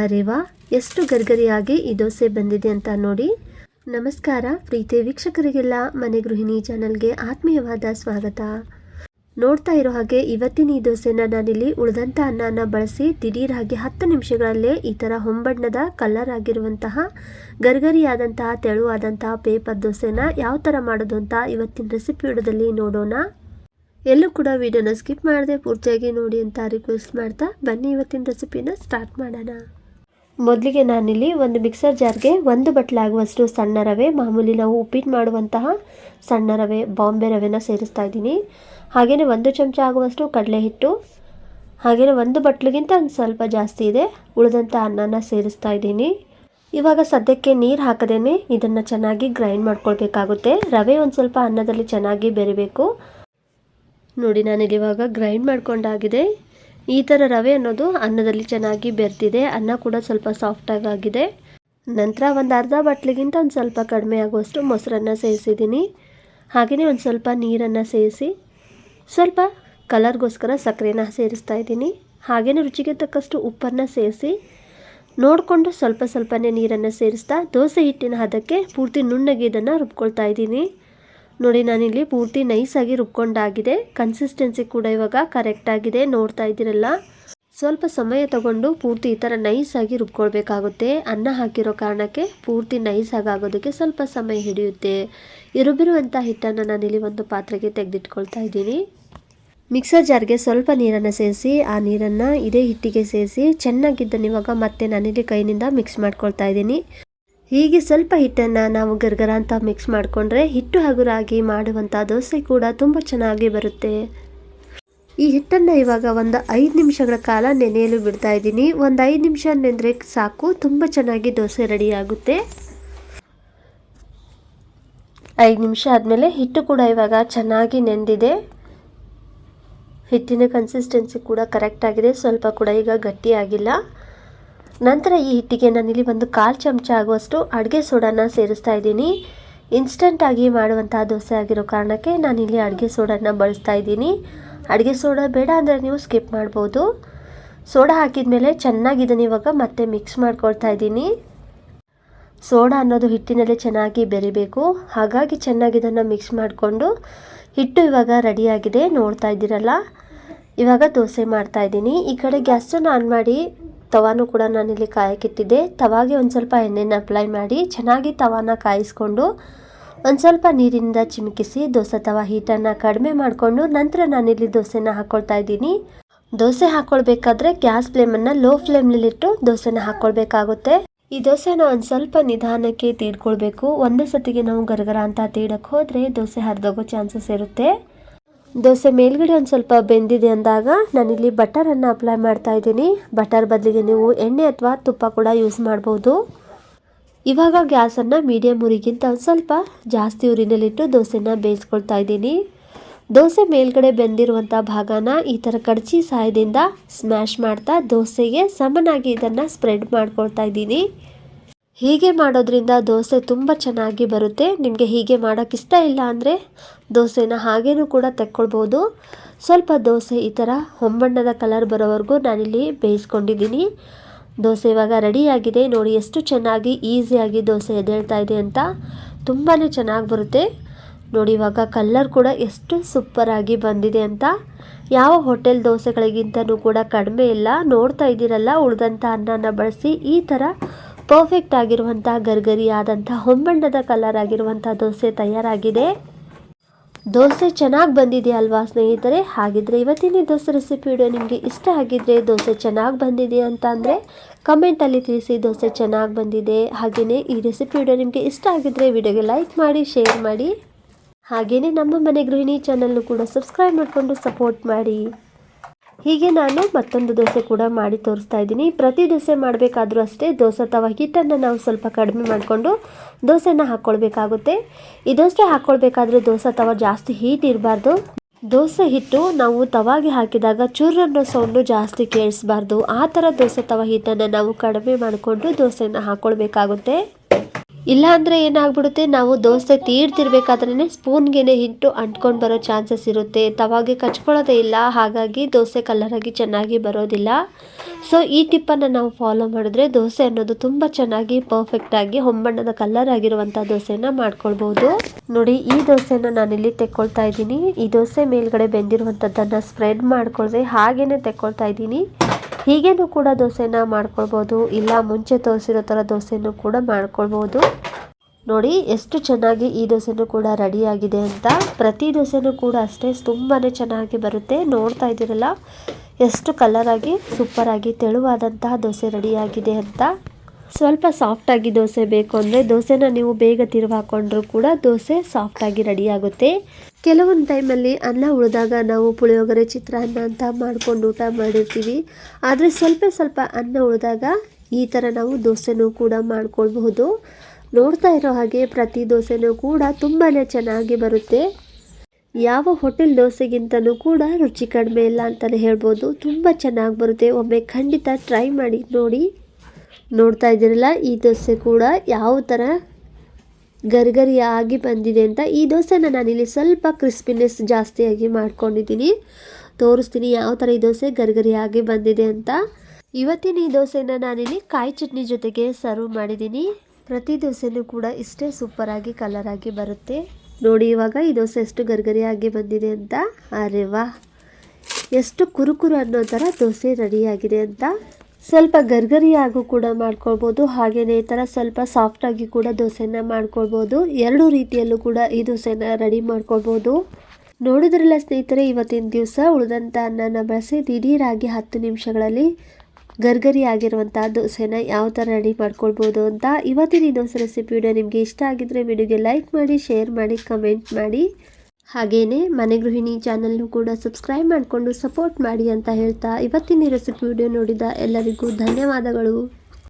ಅರೆ ವಾ, ಎಷ್ಟು ಗರ್ಗರಿಯಾಗಿ ಈ ದೋಸೆ ಬಂದಿದೆ ಅಂತ ನೋಡಿ. ನಮಸ್ಕಾರ, ಪ್ರೀತಿ ವೀಕ್ಷಕರಿಗೆಲ್ಲ, ಮನೆ ಗೃಹಿಣಿ ಚಾನಲ್ಗೆ ಆತ್ಮೀಯವಾದ ಸ್ವಾಗತ. ನೋಡ್ತಾ ಇರೋ ಹಾಗೆ ಇವತ್ತಿನ ಈ ದೋಸೆನ ನಾನಿಲ್ಲಿ ಉಳಿದಂಥ ಅನ್ನನ ಬಳಸಿ ದಿಢೀರಾಗಿ ಹತ್ತು ನಿಮಿಷಗಳಲ್ಲೇ ಈ ಥರ ಹೊಂಬಣ್ಣದ ಕಲರ್ ಆಗಿರುವಂತಹ ಗರ್ಗರಿಯಾದಂತಹ ತೆಳುವಾದಂತಹ ಪೇಪರ್ ದೋಸೆನ ಯಾವ ಥರ ಮಾಡೋದು ಅಂತ ಇವತ್ತಿನ ರೆಸಿಪಿ ವಿಡಿಯೋದಲ್ಲಿ ನೋಡೋಣ. ಎಲ್ಲೂ ಕೂಡ ವಿಡಿಯೋನ ಸ್ಕಿಪ್ ಮಾಡದೆ ಪೂರ್ತಿಯಾಗಿ ನೋಡಿ ಅಂತ ರಿಕ್ವೆಸ್ಟ್ ಮಾಡ್ತಾ ಬನ್ನಿ ಇವತ್ತಿನ ರೆಸಿಪಿನ ಸ್ಟಾರ್ಟ್ ಮಾಡೋಣ. ಮೊದಲಿಗೆ ನಾನಿಲ್ಲಿ ಒಂದು ಮಿಕ್ಸರ್ ಜಾರ್ಗೆ ಒಂದು ಬಟ್ಲಾಗುವಷ್ಟು ಸಣ್ಣ ರವೆ, ಮಾಮೂಲಿ ನಾವು ಉಪ್ಪಿಟ್ಟು ಮಾಡುವಂತಹ ಸಣ್ಣ ರವೆ, ಬಾಂಬೆ ರವೆನ ಸೇರಿಸ್ತಾ ಇದ್ದೀನಿ. ಹಾಗೆಯೇ ಒಂದು ಚಮಚ ಆಗುವಷ್ಟು ಕಡಲೆ ಹಿಟ್ಟು ಹಾಗೆಯೇ ಒಂದು ಬಟ್ಲಿಗಿಂತ ಒಂದು ಸ್ವಲ್ಪ ಜಾಸ್ತಿ ಇದೆ. ಉಳಿದಂಥ ಅನ್ನನ ಸೇರಿಸ್ತಾ ಇದ್ದೀನಿ. ಇವಾಗ ಸದ್ಯಕ್ಕೆ ನೀರು ಹಾಕದೇನೆ ಇದನ್ನು ಚೆನ್ನಾಗಿ ಗ್ರೈಂಡ್ ಮಾಡ್ಕೊಳ್ಬೇಕಾಗುತ್ತೆ. ರವೆ ಒಂದು ಸ್ವಲ್ಪ ಅನ್ನದಲ್ಲಿ ಚೆನ್ನಾಗಿ ಬೆರಿಬೇಕು. ನೋಡಿ ನಾನಿಲ್ಲಿ ಇವಾಗ ಗ್ರೈಂಡ್ ಮಾಡ್ಕೊಂಡಾಗಿದೆ. ಈ ಥರ ರವೆ ಅನ್ನೋದು ಅನ್ನದಲ್ಲಿ ಚೆನ್ನಾಗಿ ಬೆರ್ತಿದೆ ಅನ್ನ ಕೂಡ ಸ್ವಲ್ಪ ಸಾಫ್ಟಾಗಿ ಆಗಿದೆ ನಂತರ ಒಂದು ಅರ್ಧ ಬಟ್ಲಿಗಿಂತ ಒಂದು ಸ್ವಲ್ಪ ಕಡಿಮೆ ಆಗುವಷ್ಟು ಮೊಸರನ್ನ ಸೇರಿಸಿದ್ದೀನಿ. ಹಾಗೆಯೇ ಒಂದು ಸ್ವಲ್ಪ ನೀರನ್ನು ಸೇರಿಸಿ ಸ್ವಲ್ಪ ಕಲರ್ಗೋಸ್ಕರ ಸಕ್ಕರೆನ ಸೇರಿಸ್ತಾ ಇದ್ದೀನಿ. ಹಾಗೆಯೇ ರುಚಿಗೆ ತಕ್ಕಷ್ಟು ಉಪ್ಪನ್ನು ಸೇರಿಸಿ ನೋಡಿಕೊಂಡು ಸ್ವಲ್ಪ ಸ್ವಲ್ಪನೇ ನೀರನ್ನು ಸೇರಿಸ್ತಾ ದೋಸೆ ಹಿಟ್ಟಿನ ಹದಕ್ಕೆ ಪೂರ್ತಿ ನುಣ್ಣಗೆ ಇದನ್ನು ರುಬ್ಕೊಳ್ತಾ ಇದ್ದೀನಿ. ನೋಡಿ, ನಾನಿಲ್ಲಿ ಪೂರ್ತಿ ನೈಸಾಗಿ ರುಬ್ಕೊಂಡಾಗಿದೆ. ಕನ್ಸಿಸ್ಟೆನ್ಸಿ ಕೂಡ ಇವಾಗ ಕರೆಕ್ಟಾಗಿದೆ ನೋಡ್ತಾ ಇದ್ದೀರಲ್ಲ? ಸ್ವಲ್ಪ ಸಮಯ ತಗೊಂಡು ಪೂರ್ತಿ ಈ ಥರ ನೈಸಾಗಿ ರುಬ್ಕೊಳ್ಬೇಕಾಗುತ್ತೆ. ಅನ್ನ ಹಾಕಿರೋ ಕಾರಣಕ್ಕೆ ಪೂರ್ತಿ ನೈಸಾಗಿ ಆಗೋದಕ್ಕೆ ಸ್ವಲ್ಪ ಸಮಯ ಹಿಡಿಯುತ್ತೆ. ಇರುಬಿರುವಂಥ ಹಿಟ್ಟನ್ನು ನಾನಿಲ್ಲಿ ಒಂದು ಪಾತ್ರೆಗೆ ತೆಗೆದಿಟ್ಕೊಳ್ತಾ ಇದ್ದೀನಿ. ಮಿಕ್ಸರ್ ಜಾರ್ಗೆ ಸ್ವಲ್ಪ ನೀರನ್ನು ಸೇರಿಸಿ, ಆ ನೀರನ್ನು ಇದೇ ಹಿಟ್ಟಿಗೆ ಸೇರಿಸಿ ಚೆನ್ನಾಗಿದ್ದನ್ನು ಇವಾಗ ಮತ್ತೆ ನಾನಿಲ್ಲಿ ಕೈನಿಂದ ಮಿಕ್ಸ್ ಮಾಡ್ಕೊಳ್ತಾ ಇದ್ದೀನಿ. ಹೀಗೆ ಸ್ವಲ್ಪ ಹಿಟ್ಟನ್ನು ನಾವು ಗರ್ಗರ ಅಂತ ಮಿಕ್ಸ್ ಮಾಡಿಕೊಂಡ್ರೆ ಹಿಟ್ಟು ಹಗುರಾಗಿ ಮಾಡುವಂಥ ದೋಸೆ ಕೂಡ ತುಂಬ ಚೆನ್ನಾಗಿ ಬರುತ್ತೆ. ಈ ಹಿಟ್ಟನ್ನು ಇವಾಗ ಒಂದು ಐದು ನಿಮಿಷಗಳ ಕಾಲ ನೆನೆಯಲು ಬಿಡ್ತಾ ಇದ್ದೀನಿ. ಒಂದು ಐದು ನಿಮಿಷ ನೆನೆದ್ರೆ ಸಾಕು, ತುಂಬ ಚೆನ್ನಾಗಿ ದೋಸೆ ರೆಡಿ ಆಗುತ್ತೆ. ಐದು ನಿಮಿಷ ಆದಮೇಲೆ ಹಿಟ್ಟು ಕೂಡ ಇವಾಗ ಚೆನ್ನಾಗಿ ನೆಂದಿದೆ. ಹಿಟ್ಟಿನ ಕನ್ಸಿಸ್ಟೆನ್ಸಿ ಕೂಡ ಕರೆಕ್ಟಾಗಿದೆ ಸ್ವಲ್ಪ ಕೂಡ ಈಗ ಗಟ್ಟಿಯಾಗಿಲ್ಲ. ನಂತರ ಈ ಹಿಟ್ಟಿಗೆ ನಾನಿಲ್ಲಿ ಒಂದು ಕಾಲು ಚಮಚ ಆಗುವಷ್ಟು ಅಡುಗೆ ಸೋಡಾನ ಸೇರಿಸ್ತಾ ಇದ್ದೀನಿ. ಇನ್ಸ್ಟಂಟಾಗಿ ಮಾಡುವಂತಹ ದೋಸೆ ಆಗಿರೋ ಕಾರಣಕ್ಕೆ ನಾನಿಲ್ಲಿ ಅಡುಗೆ ಸೋಡಾನ ಬಳಸ್ತಾ ಇದ್ದೀನಿ. ಅಡುಗೆ ಸೋಡಾ ಬೇಡ ಅಂದರೆ ನೀವು ಸ್ಕಿಪ್ ಮಾಡ್ಬೋದು. ಸೋಡಾ ಹಾಕಿದ ಮೇಲೆ ಚೆನ್ನಾಗಿ ಇದನ್ನು ಇವಾಗ ಮತ್ತೆ ಮಿಕ್ಸ್ ಮಾಡ್ಕೊಳ್ತಾ ಇದ್ದೀನಿ. ಸೋಡಾ ಅನ್ನೋದು ಹಿಟ್ಟಿನಲ್ಲಿ ಚೆನ್ನಾಗಿ ಬೆರಿಬೇಕು. ಹಾಗಾಗಿ ಚೆನ್ನಾಗಿ ಇದನ್ನು ಮಿಕ್ಸ್ ಮಾಡಿಕೊಂಡು ಹಿಟ್ಟು ಇವಾಗ ರೆಡಿಯಾಗಿದೆ ನೋಡ್ತಾ ಇದ್ದೀರಲ್ಲ? ಇವಾಗ ದೋಸೆ ಮಾಡ್ತಾ ಇದ್ದೀನಿ. ಈ ಕಡೆ ಗ್ಯಾಸನ್ನು ಆನ್ ಮಾಡಿ ತವಾನು ಕೂಡ ನಾನಿಲ್ಲಿ ಕಾಯಕ್ಕಿಟ್ಟಿದ್ದೆ ತವಾಗೆ ಒಂದು ಸ್ವಲ್ಪ ಎಣ್ಣೆನ ಅಪ್ಲೈ ಮಾಡಿ ಚೆನ್ನಾಗಿ ತವಾನ ಕಾಯಿಸ್ಕೊಂಡು ಒಂದು ಸ್ವಲ್ಪ ನೀರಿನಿಂದ ಚಿಮುಕಿಸಿ ದೋಸೆ ತವಾ ಹೀಟನ್ನು ಕಡಿಮೆ ಮಾಡಿಕೊಂಡು ನಂತರ ನಾನಿಲ್ಲಿ ದೋಸೆನ ಹಾಕ್ಕೊಳ್ತಾ ಇದ್ದೀನಿ. ದೋಸೆ ಹಾಕ್ಕೊಳ್ಬೇಕಾದ್ರೆ ಗ್ಯಾಸ್ ಫ್ಲೇಮನ್ನು ಲೋ ಫ್ಲೇಮ್ನಲ್ಲಿಟ್ಟು ದೋಸೆನ ಹಾಕ್ಕೊಳ್ಬೇಕಾಗುತ್ತೆ ಈ ದೋಸೆನ ಒಂದು ಸ್ವಲ್ಪ ನಿಧಾನಕ್ಕೆ ತೀಡ್ಕೊಳ್ಬೇಕು ಒಂದೇ ಸತಿಗೆ ನಾವು ಗರಗರ ಅಂತ ತೀಡಕ್ಕೆ ಹೋದರೆ ದೋಸೆ ಹರಿದೋಗೋ ಚಾನ್ಸಸ್ ಇರುತ್ತೆ. ದೋಸೆ ಮೇಲ್ಗಡೆ ಒಂದು ಸ್ವಲ್ಪ ಬೆಂದಿದೆ ಅಂದಾಗ ನಾನಿಲ್ಲಿ ಬಟರನ್ನು ಅಪ್ಲೈ ಮಾಡ್ತಾ ಇದ್ದೀನಿ. ಬಟರ್ ಬದಲಿಗೆ ನೀವು ಎಣ್ಣೆ ಅಥವಾ ತುಪ್ಪ ಕೂಡ ಯೂಸ್ ಮಾಡ್ಬೋದು. ಇವಾಗ ಗ್ಯಾಸನ್ನು ಮೀಡಿಯಮ್ ಉರಿಗಿಂತ ಒಂದು ಸ್ವಲ್ಪ ಜಾಸ್ತಿ ಉರಿನಲ್ಲಿಟ್ಟು ದೋಸೆನ ಬೇಯಿಸ್ಕೊಳ್ತಾ ಇದ್ದೀನಿ. ದೋಸೆ ಮೇಲ್ಗಡೆ ಬೆಂದಿರುವಂಥ ಭಾಗನ ಈ ಥರ ಕಡಚಿ ಸಹಾಯದಿಂದ ಸ್ಮ್ಯಾಶ್ ಮಾಡ್ತಾ ದೋಸೆಗೆ ಸಮನಾಗಿ ಇದನ್ನು ಸ್ಪ್ರೆಡ್ ಮಾಡ್ಕೊಳ್ತಾ ಇದ್ದೀನಿ. ಹೀಗೆ ಮಾಡೋದ್ರಿಂದ ದೋಸೆ ತುಂಬ ಚೆನ್ನಾಗಿ ಬರುತ್ತೆ. ನಿಮಗೆ ಹೀಗೆ ಮಾಡೋಕ್ಕೆ ಇಷ್ಟ ಇಲ್ಲ ಅಂದರೆ ದೋಸೆನ ಹಾಗೇನೂ ಕೂಡ ತೆಕ್ಕೊಳ್ಬೋದು. ಸ್ವಲ್ಪ ದೋಸೆ ಈ ಥರ ಹೊಂಬಣ್ಣದ ಕಲರ್ ಬರೋವರೆಗೂ ನಾನಿಲ್ಲಿ ಬೇಯಿಸ್ಕೊಂಡಿದ್ದೀನಿ. ದೋಸೆ ಇವಾಗ ರೆಡಿಯಾಗಿದೆ ನೋಡಿ ಎಷ್ಟು ಚೆನ್ನಾಗಿ ಈಸಿಯಾಗಿ ದೋಸೆ ಎದ್ದೇಳ್ತಾ ಇದೆ ಅಂತ. ತುಂಬಾ ಚೆನ್ನಾಗಿ ಬರುತ್ತೆ. ನೋಡಿ ಇವಾಗ ಕಲ್ಲರ್ ಕೂಡ ಎಷ್ಟು ಸೂಪರಾಗಿ ಬಂದಿದೆ ಅಂತ. ಯಾವ ಹೋಟೆಲ್ ದೋಸೆಗಳಿಗಿಂತನೂ ಕೂಡ ಕಡಿಮೆ ಇಲ್ಲ. ನೋಡ್ತಾ ಇದ್ದೀರಲ್ಲ ಉಳಿದಂಥ ಅನ್ನನ ಬಳಸಿ ಈ ಥರ ಪರ್ಫೆಕ್ಟ್ ಆಗಿರುವಂಥ ಗರ್ಗರಿಯಾದಂಥ ಹೊಂಬಣ್ಣದ ಕಲರ್ ಆಗಿರುವಂಥ ದೋಸೆ ತಯಾರಾಗಿದೆ. ದೋಸೆ ಚೆನ್ನಾಗಿ ಬಂದಿದೆ ಅಲ್ವಾ ಸ್ನೇಹಿತರೆ? ಹಾಗಿದ್ರೆ ಇವತ್ತಿನ ದೋಸೆ ರೆಸಿಪಿ ವಿಡಿಯೋ ನಿಮಗೆ ಇಷ್ಟ ಆಗಿದ್ರೆ ದೋಸೆ ಚೆನ್ನಾಗಿ ಬಂದಿದೆ ಅಂತ ಅಂದರೆ ಕಮೆಂಟಲ್ಲಿ ತಿಳಿಸಿ ದೋಸೆ ಚೆನ್ನಾಗಿ ಬಂದಿದೆ. ಹಾಗೆಯೇ ಈ ರೆಸಿಪಿ ವಿಡಿಯೋ ನಿಮಗೆ ಇಷ್ಟ ಆಗಿದ್ರೆ ವಿಡಿಯೋಗೆ ಲೈಕ್ ಮಾಡಿ ಶೇರ್ ಮಾಡಿ. ಹಾಗೆಯೇ ನಮ್ಮ ಮನೆ ಗೃಹಿಣಿ ಚಾನಲ್ನು ಕೂಡ ಸಬ್ಸ್ಕ್ರೈಬ್ ಮಾಡಿಕೊಂಡು ಸಪೋರ್ಟ್ ಮಾಡಿ. ಹೀಗೆ ನಾನು ಮತ್ತೊಂದು ದೋಸೆ ಕೂಡ ಮಾಡಿ ತೋರಿಸ್ತಾ ಇದ್ದೀನಿ. ಪ್ರತಿ ದೋಸೆ ಮಾಡಬೇಕಾದ್ರೂ ಅಷ್ಟೇ ದೋಸೆ ತವ ಹಿಟ್ಟನ್ನು ನಾವು ಸ್ವಲ್ಪ ಕಡಿಮೆ ಮಾಡಿಕೊಂಡು ದೋಸೆನ ಹಾಕ್ಕೊಳ್ಬೇಕಾಗುತ್ತೆ. ಈ ದೋಸೆ ಹಾಕ್ಕೊಳ್ಬೇಕಾದ್ರೆ ದೋಸೆ ತವ ಜಾಸ್ತಿ ಹೀಟ್ ಇರಬಾರ್ದು. ದೋಸೆ ಹಿಟ್ಟು ನಾವು ತವಾಗಿ ಹಾಕಿದಾಗ ಚೂರನ್ನೋ ಸೌಂಡು ಜಾಸ್ತಿ ಕೇಳಿಸ್ಬಾರ್ದು. ಆ ಥರ ದೋಸೆ ತವ ಹಿಟ್ಟನ್ನು ನಾವು ಕಡಿಮೆ ಮಾಡಿಕೊಂಡು ದೋಸೆನ ಹಾಕ್ಕೊಳ್ಬೇಕಾಗುತ್ತೆ. ಇಲ್ಲ ಅಂದರೆ ಏನಾಗ್ಬಿಡುತ್ತೆ? ನಾವು ದೋಸೆ ತೀಡ್ತಿರ್ಬೇಕಾದ್ರೇ ಸ್ಪೂನ್ಗೆ ಹಿಟ್ಟು ಅಂಟ್ಕೊಂಡು ಬರೋ ಚಾನ್ಸಸ್ ಇರುತ್ತೆ. ತವಾಗೆ ಕಚ್ಕೊಳ್ಳೋದೇ ಇಲ್ಲ. ಹಾಗಾಗಿ ದೋಸೆ ಕಲರಾಗಿ ಚೆನ್ನಾಗಿ ಬರೋದಿಲ್ಲ. ಸೊ, ಈ ಟಿಪ್ಪನ್ನು ನಾವು ಫಾಲೋ ಮಾಡಿದ್ರೆ ದೋಸೆ ಅನ್ನೋದು ತುಂಬ ಚೆನ್ನಾಗಿ ಪರ್ಫೆಕ್ಟಾಗಿ ಹೊಂಬಣ್ಣದ ಕಲರ್ ಆಗಿರುವಂಥ ದೋಸೆನ ಮಾಡ್ಕೊಳ್ಬೋದು. ನೋಡಿ, ಈ ದೋಸೆನ ನಾನಿಲ್ಲಿ ತೆಕ್ಕೊಳ್ತಾ ಇದ್ದೀನಿ. ಈ ದೋಸೆ ಮೇಲ್ಗಡೆ ಬೆಂದಿರುವಂಥದ್ದನ್ನು ಸ್ಪ್ರೆಡ್ ಮಾಡ್ಕೊಳ್ದೆ ಹಾಗೇನೆ ತೆಕ್ಕೊಳ್ತಾ ಇದ್ದೀನಿ. ಹೀಗೇನು ಕೂಡ ದೋಸೆನ ಮಾಡ್ಕೊಳ್ಬೋದು, ಇಲ್ಲ ಮುಂಚೆ ತೋರಿಸಿರೋ ಥರ ದೋಸೆನೂ ಕೂಡ ಮಾಡ್ಕೊಳ್ಬೋದು. ನೋಡಿ, ಎಷ್ಟು ಚೆನ್ನಾಗಿ ಈ ದೋಸೆನೂ ಕೂಡ ರೆಡಿಯಾಗಿದೆ ಅಂತ. ಪ್ರತಿ ದೋಸೆನೂ ಕೂಡ ಅಷ್ಟೇ ತುಂಬಾ ಚೆನ್ನಾಗಿ ಬರುತ್ತೆ. ನೋಡ್ತಾ ಇದ್ದೀರಲ್ಲ, ಎಷ್ಟು ಕಲರಾಗಿ, ಸೂಪರಾಗಿ, ತೆಳುವಾದಂತಹ ದೋಸೆ ರೆಡಿಯಾಗಿದೆ ಅಂತ. ಸ್ವಲ್ಪ ಸಾಫ್ಟಾಗಿ ದೋಸೆ ಬೇಕು ಅಂದರೆ ದೋಸೆನ ನೀವು ಬೇಗ ತಿರುವು ಹಾಕೊಂಡ್ರೂ ಕೂಡ ದೋಸೆ ಸಾಫ್ಟಾಗಿ ರೆಡಿ ಆಗುತ್ತೆ ಕೆಲವೊಂದು ಟೈಮಲ್ಲಿ ಅನ್ನ ಉಳಿದಾಗ ನಾವು ಪುಳಿಯೋಗರೆ, ಚಿತ್ರಾನ್ನ ಅಂತ ಮಾಡ್ಕೊಂಡು ಊಟ ಮಾಡಿರ್ತೀವಿ. ಆದರೆ ಸ್ವಲ್ಪ ಸ್ವಲ್ಪ ಅನ್ನ ಉಳಿದಾಗ ಈ ಥರ ನಾವು ದೋಸೆನೂ ಕೂಡ ಮಾಡ್ಕೊಳ್ಬಹುದು. ನೋಡ್ತಾ ಇರೋ ಹಾಗೆ ಪ್ರತಿ ದೋಸೆನೂ ಕೂಡ ತುಂಬಾ ಚೆನ್ನಾಗಿ ಬರುತ್ತೆ. ಯಾವ ಹೋಟೆಲ್ ದೋಸೆಗಿಂತನೂ ಕೂಡ ರುಚಿ ಕಡಿಮೆ ಇಲ್ಲ ಅಂತಲೇ ಹೇಳ್ಬೋದು. ತುಂಬ ಚೆನ್ನಾಗಿ ಬರುತ್ತೆ. ಒಮ್ಮೆ ಖಂಡಿತ ಟ್ರೈ ಮಾಡಿ ನೋಡಿ. ನೋಡ್ತಾ ಇದ್ದೀರಲ್ಲ, ಈ ದೋಸೆ ಕೂಡ ಯಾವ ಥರ ಗರಿಗರಿಯಾಗಿ ಬಂದಿದೆ ಅಂತ ಈ ದೋಸೆನ ನಾನಿಲ್ಲಿ ಸ್ವಲ್ಪ ಕ್ರಿಸ್ಪಿನೆಸ್ ಜಾಸ್ತಿಯಾಗಿ ಮಾಡ್ಕೊಂಡಿದ್ದೀನಿ. ತೋರಿಸ್ತೀನಿ ಯಾವ ಥರ ಈ ದೋಸೆ ಗರಿಗರಿಯಾಗಿ ಬಂದಿದೆ ಅಂತ. ಇವತ್ತಿನ ಈ ದೋಸೆನ ನಾನಿಲ್ಲಿ ಕಾಯಿ ಚಟ್ನಿ ಜೊತೆಗೆ ಸರ್ವ್ ಮಾಡಿದ್ದೀನಿ. ಪ್ರತಿ ದೋಸೆನೂ ಕೂಡ ಇಷ್ಟೇ ಸೂಪರಾಗಿ ಕಲರಾಗಿ ಬರುತ್ತೆ. ನೋಡಿ ಇವಾಗ ಈ ದೋಸೆ ಎಷ್ಟು ಗರಿಗರಿಯಾಗಿ ಬಂದಿದೆ ಅಂತ. ಅರೆ ವಾ ಎಷ್ಟು ಕುರುಕುರು ಅನ್ನೋ ಥರ ದೋಸೆ ರೆಡಿಯಾಗಿದೆ ಅಂತ. ಸ್ವಲ್ಪ ಗರ್ಗರಿಯಾಗೂ ಕೂಡ ಮಾಡ್ಕೊಳ್ಬೋದು. ಹಾಗೆಯೇ ಈ ಥರ ಸ್ವಲ್ಪ ಸಾಫ್ಟಾಗಿ ಕೂಡ ದೋಸೆನ ಮಾಡ್ಕೊಳ್ಬೋದು. ಎರಡು ರೀತಿಯಲ್ಲೂ ಕೂಡ ಈ ದೋಸೆನ ರೆಡಿ ಮಾಡ್ಕೊಳ್ಬೋದು. ನೋಡಿದ್ರಲ್ಲ ಸ್ನೇಹಿತರೆ, ಇವತ್ತಿನ ದಿವಸ ಉಳಿದಂಥ ಅನ್ನನ ಬಳಸಿ ದಿಢೀರಾಗಿ ಹತ್ತು ನಿಮಿಷಗಳಲ್ಲಿ ಗರ್ಗರಿ ಆಗಿರುವಂಥ ದೋಸೆನ ಯಾವ ಥರ ರೆಡಿ ಮಾಡ್ಕೊಳ್ಬೋದು ಅಂತ ಇವತ್ತಿನ ಈ ದೋಸೆ ರೆಸಿಪಿ ವಿಡಿಯೋ ನಿಮಗೆ ಇಷ್ಟ ಆಗಿದ್ದರೆ ವಿಡಿಯೋಗೆ ಲೈಕ್ ಮಾಡಿ, ಶೇರ್ ಮಾಡಿ, ಕಮೆಂಟ್ ಮಾಡಿ. ಹಾಗೆಯೇ ಮನೆ ಗೃಹಿಣಿ ಚಾನಲ್ನು ಕೂಡ ಸಬ್ಸ್ಕ್ರೈಬ್ ಮಾಡಿಕೊಂಡು ಸಪೋರ್ಟ್ ಮಾಡಿ ಅಂತ ಹೇಳ್ತಾ ಇವತ್ತಿನ ರೆಸಿಪಿ ವಿಡಿಯೋ ನೋಡಿದ ಎಲ್ಲರಿಗೂ ಧನ್ಯವಾದಗಳು.